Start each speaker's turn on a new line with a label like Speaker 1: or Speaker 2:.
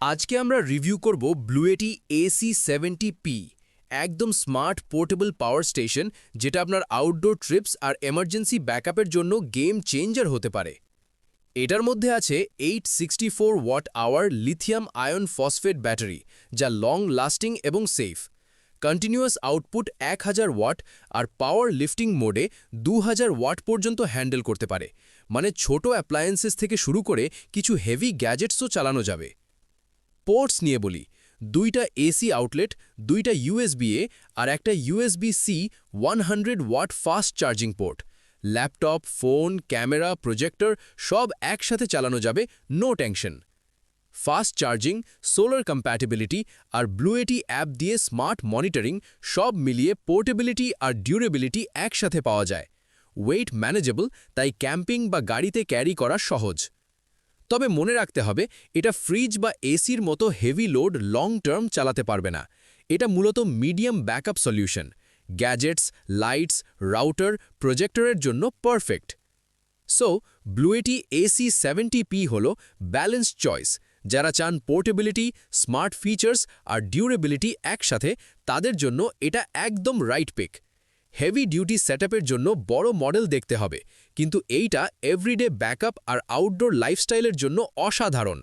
Speaker 1: আজকে আমরা রিভিউ করব ব্লুয়েটি এসি সেভেন্টি পি, একদম স্মার্ট পোর্টেবল পাওয়ার স্টেশন, যেটা আপনার আউটডোর ট্রিপস আর এমার্জেন্সি ব্যাকআপের জন্য গেম চেঞ্জার হতে পারে। এটার মধ্যে আছে eight sixty four watt hour lithium ion phosphate battery, যা লং লাস্টিং এবং সেফ। কন্টিনিউয়াস আউটপুট এক হাজার ওয়াট আর পাওয়ার লিফটিং মোডে দু হাজার ওয়াট পর্যন্ত হ্যান্ডেল করতে পারে। মানে ছোট অ্যাপ্লায়েন্সেস থেকে শুরু করে কিছু হেভি গ্যাজেটসও চালানো যাবে। পোর্টস নিয়ে বলি। দুইটা এসি আউটলেট দুইটা ইউএসবি এ আর একটা USB C one hundred watt fast charging port laptop phone camera projector সব একসাথে চালানো যাবে no tension fast charging solar compatibility আর ব্লুয়েটি অ্যাপ দিয়ে স্মার্ট মনিটরিং সব মিলিয়ে পোর্টেবিলিটি আর ডিউরেবিলিটি একসাথে পাওয়া যায়। ওয়েট ম্যানেজেবল তাই ক্যাম্পিং বা গাড়িতে ক্যারি করা সহজ। তবে মনে রাখতে হবে, এটা ফ্রিজ বা এসির মতো হেভি লোড লং টার্ম চালাতে পারবে না। এটা মূলত medium backup solution. Gadgets, lights, router, প্রজেক্টরের জন্য perfect. So, Bluetti AC seventy P হল ব্যালেন্স চয়েস। যারা চান পোর্টেবিলিটি, স্মার্ট ফিচার্স আর ডিউরেবিলিটি একসাথে, তাদের জন্য এটা একদম right pick. Heavy duty set জন্য বড় মডেল দেখতে হবে। কিন্তু এইটা এভরিডে ব্যাকআপ আর আউটডোর লাইফস্টাইলের জন্য অসাধারণ।